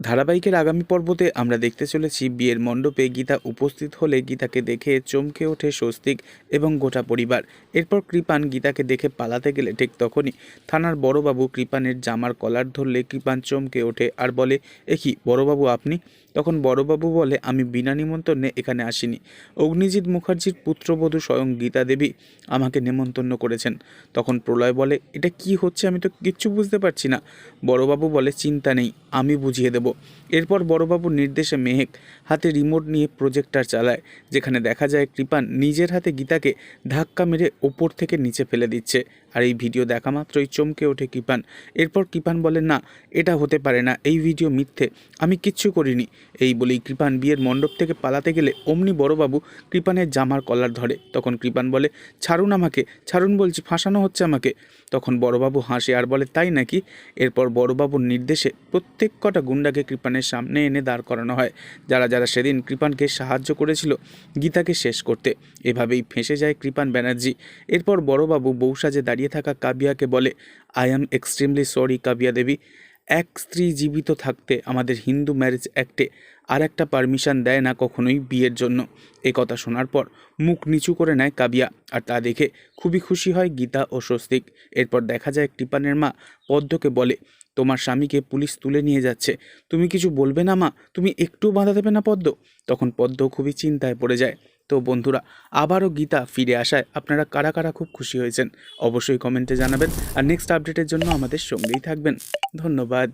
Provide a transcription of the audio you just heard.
ধারাবাহিকের আগামী পর্বতে আমরা দেখতে চলেছি বিয়ের মণ্ডপে গীতা উপস্থিত হলে গীতাকে দেখে চমকে ওঠে স্বস্তিক এবং গোটা পরিবার। এরপর কৃপান গীতাকে দেখে পালাতে গেলে ঠিক তখনই থানার বড়বাবু কৃপানের জামার কলার ধরলে কৃপান চমকে ওঠে আর বলে, এ কি, বড়বাবু আপনি? তখন বড়বাবু বলে, আমি বিনা নিমন্ত্রণে এখানে আসিনি। অগ্নিজিৎ মুখার্জির পুত্রবধূ স্বয়ং গীতা দেবী আমাকে নেমন্তন্ন করেছেন। তখন প্রলয় বলে, এটা কি হচ্ছে? আমি তো কিচ্ছু বুঝতে পারছি না। বড়বাবু বলে, চিন্তা নেই, আমি বুঝিয়ে দেব। এরপর বড়বাবুর নির্দেশে মেহেক হাতে রিমোট নিয়ে প্রজেক্টার চালায়, যেখানে দেখা যায় কৃপান নিজের হাতে গীতাকে ধাক্কা মেরে ওপর থেকে নিচে ফেলে দিচ্ছে। আর এই ভিডিও দেখা মাত্রই চমকে ওঠে কৃপান। এরপর কৃপান বলে, না, এটা হতে পারে না, এই ভিডিও মিথ্যে, আমি কিচ্ছু করিনি। এই বলেই কৃপান বিয়ের মণ্ডপ থেকে পালাতে গেলে অমনি বড়বাবু কৃপানের জামার কলার ধরে। তখন কৃপান বলে, ছাড়ুন আমাকে, ছাড়ুন বলছি, ফাঁসানো হচ্ছে আমাকে। তখন বড়বাবু হাসে আর বলে, তাই নাকি? এরপর বড়বাবুর নির্দেশে প্রত্যেক কটা গুন্ডাকে কৃপানের সামনে এনে দাঁড় করানো হয়। যারা যারা সেদিন কৃপানকে সাহায্য করেছিল, গীতাকে শেষ করতে, এভাবেই ফেঁসে যায় কৃপান ব্যানার্জি। এরপর বড়বাবু বৌসাজে দাঁড়িয়ে থাকা কাবিয়াকে বলে I am extremely sorry Kabiya Devi. এক স্ত্রী জীবিত থাকতে আমাদের হিন্দু ম্যারেজ অ্যাক্টে আর একটা পারমিশন দেয় না কখনোই বিয়ের জন্য। এ কথা শোনার পর মুখ নিচু করে নেয় কাবিয়া আর তা দেখে খুবই খুশি হয় গীতা ও স্বস্তিক। এরপর দেখা যায় কৃপানের মা পদ্মকে বলে, তোমার স্বামীকে পুলিশ তুলে নিয়ে যাচ্ছে। তুমি কিছু বলবে না মা? তুমি একটু বাধা দেবে না পদ্ম? তখন পদ্ম খুবই চিন্তায় পড়ে যায়। তো বন্ধুরা, আবারও গীতা ফিরে আসায় আপনারা কারা কারা খুব খুশি হয়েছেন? অবশ্যই কমেন্টে জানাবেন। আর নেক্সট আপডেটের জন্য আমাদের সঙ্গেই থাকবেন। ধন্যবাদ।